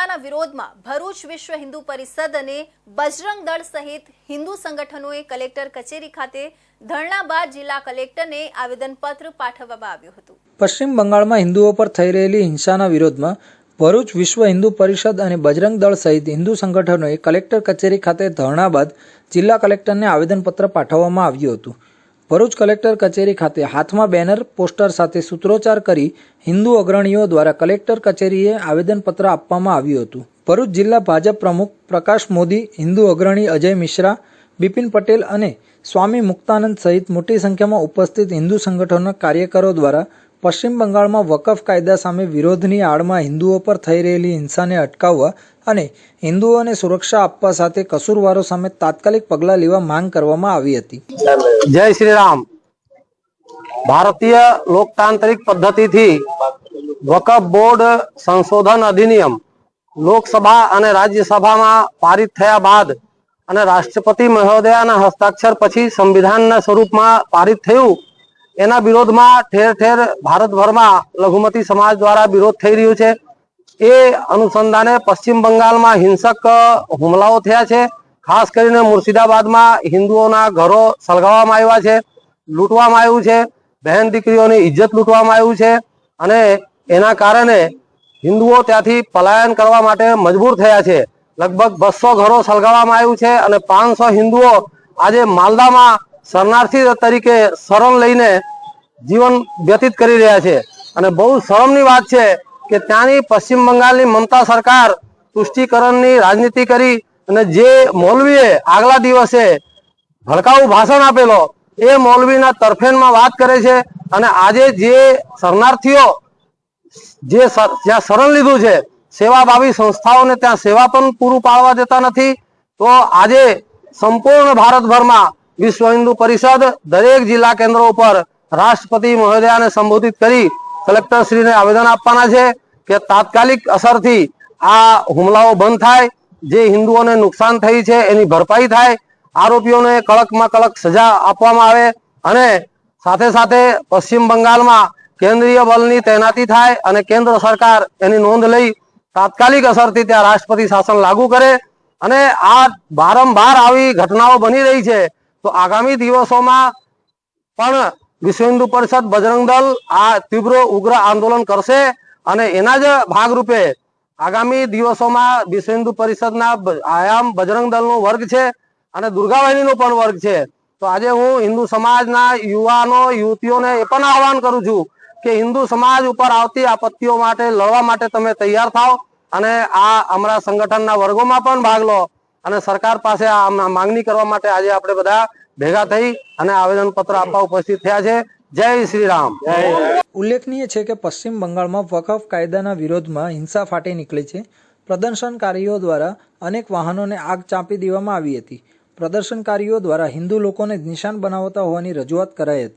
હિંસાના વિરોધમાં ભરૂચ વિશ્વ હિન્દુ પરિષદ અને બજરંગ દળ સહિત હિન્દુ સંગઠનોએ કલેક્ટર કચેરી ખાતે ધરણા બાદ જિલ્લા કલેક્ટરને આવેદનપત્ર પાઠવવામાં આવ્યું હતું. પશ્ચિમ બંગાળમાં હિન્દુઓ પર થઈ રહેલી હિંસાના વિરોધમાં ભરૂચ વિશ્વ હિન્દુ પરિષદ અને બજરંગ દળ સહિત હિન્દુ સંગઠનોએ કલેક્ટર કચેરી ખાતે ધરણા બાદ જિલ્લા કલેક્ટરને આવેદનપત્ર પાઠવવામાં આવ્યું હતું. ભરૂચ કલેક્ટર કચેરી ખાતે હાથમાં બેનર, પોસ્ટર સાથે સૂત્રોચ્ચાર કરી હિન્દુ અગ્રણીઓ દ્વારા કલેક્ટર કચેરીએ આવેદનપત્ર આપવામાં આવ્યું હતું. ભરૂચ જિલ્લા ભાજપ પ્રમુખ પ્રકાશ મોદી, હિન્દુ અગ્રણી અજય મિશ્રા, બિપિન પટેલ અને સ્વામી મુક્તાનંદ સહિત મોટી સંખ્યામાં ઉપસ્થિત હિન્દુ સંગઠનના કાર્યકરો દ્વારા પશ્ચિમ બંગાળમાં વકફ કાયદા સામે વિરોધની આડમાં હિન્દુઓ પર થઈ રહેલી હિંસાને અટકાવવા અને હિન્દુઓને સુરક્ષા આપવા સાથે કસૂરવારો સામે તાત્કાલિક પગલાં લેવા માંગ કરવામાં આવી હતી. જય શ્રી રામ. ભારતીય લોકતાંત્રિક પદ્ધતિથી વકફ બોર્ડ સંશોધન અધિનિયમ લોકસભા અને રાજ્યસભામાં પારિત થયા બાદ અને રાષ્ટ્રપતિ મહોદયાના હસ્તાક્ષર પછી સંવિધાનના સ્વરૂપમાં પારિત થયું. એના વિરોધમાં ઠેર ઠેર ભારતભરમાં લઘુમતી સમાજ દ્વારા વિરોધ થઈ રહ્યો છે. એ અનુસંધાને પશ્ચિમ બંગાળમાં હિંસક હુમલાઓ થયા છે. ખાસ કરીને મુર્શિદાબાદમાં હિન્દુઓના ઘરો સળગાવવામાં આવ્યા છે, લૂંટવામાં આવ્યું છે. બહેન દીકરીઓની ઇજ્જત લૂંટવામાં આવ્યું છે અને એના કારણે હિન્દુઓ ત્યાંથી પલાયન કરવા માટે મજબૂર થયા છે. લગભગ બસો ઘરો સળગાવવામાં આવ્યું છે અને પાંચસો હિન્દુઓ આજે માલદામાં શરણાર્થી તરીકે શરણ લઈને જીવન વ્યતીત કરી રહ્યા છે. અને બહુ શરમની વાત છે કે ત્યાંની પશ્ચિમ બંગાળની મમતા સરકાર તુષ્ટિકરણની રાજનીતિ કરી અને જે મૌલવીએ આગલા દિવસે ભડકાઉ ભાષણ આપેલો, એ મૌલવીના તરફેણમાં વાત કરે છે અને આજે જે શરણાર્થીઓ જે જ્યાં શરણ લીધું છે, સેવાભાવી સંસ્થાઓને ત્યાં સેવા પણ પૂરું પાડવા દેતા નથી, તો આજે સંપૂર્ણ ભારતભરમાં વિશ્વ હિન્દુ પરિષદ દરેક જિલ્લા કેન્દ્રો ઉપર રાષ્ટ્રપતિ મહોદયાને સંબોધિત કરી કલેક્ટરશ્રીને આવેદન આપવાના છે કે તાત્કાલિક અસરથી આ હુમલાઓ બંધ થાય, જે હિન્દુઓને નુકસાન થઈ છે એની ભરપાઈ થાય, આરોપીઓને કડકમાં કડક સજા આપવામાં આવે અને સાથે સાથે પશ્ચિમ બંગાળમાં કેન્દ્રીય બલની તૈનાતી થાય અને કેન્દ્ર સરકાર એની નોંધ લઈ તાત્કાલિક અસરથી ત્યાં રાષ્ટ્રપતિ શાસન લાગુ કરે અને આ વારંવાર આવી ઘટનાઓ બની રહી છે તો આગામી દિવસોમાં પણ વિશ્વ હિન્દુ પરિષદ બજરંગ દળ આ તીવ્ર ઉગ્ર આંદોલન કરશે અને એના જ ભાગરૂપે આગામી દિવસોમાં વિશ્વ હિન્દુ પરિષદના આયામ બજરંગ દળનો વર્ગ છે અને દુર્ગાવાહિનીનો પણ વર્ગ છે. તો આજે હું હિન્દુ સમાજના યુવાનો, યુવતીઓને એ પણ આહવાન કરું છું કે હિન્દુ સમાજ ઉપર આવતી આપત્તિઓ માટે લડવા માટે તમે તૈયાર થાઓ અને આ અમારા સંગઠનના વર્ગોમાં પણ ભાગ લો. અને સરકાર પાસે આ માંગણી કરવા માટે આજે આપણે બધા ભેગા થઈ અને આવેદન પત્ર આપવા ઉપસ્થિત થયા છે. જય શ્રી રામ. ઉલ્લેખનીય છે કે પશ્ચિમ બંગાળમાં વકફ કાયદાના વિરોધમાં હિંસા ફાટી નીકળી છે. પ્રદર્શનકારીઓ દ્વારા અનેક વાહનોને આગ ચાંપી દેવામાં આવી હતી. પ્રદર્શનકારીઓ દ્વારા હિન્દુ લોકોને નિશાન બનાવતા હોવાની રજૂઆત કરાઈ હતી.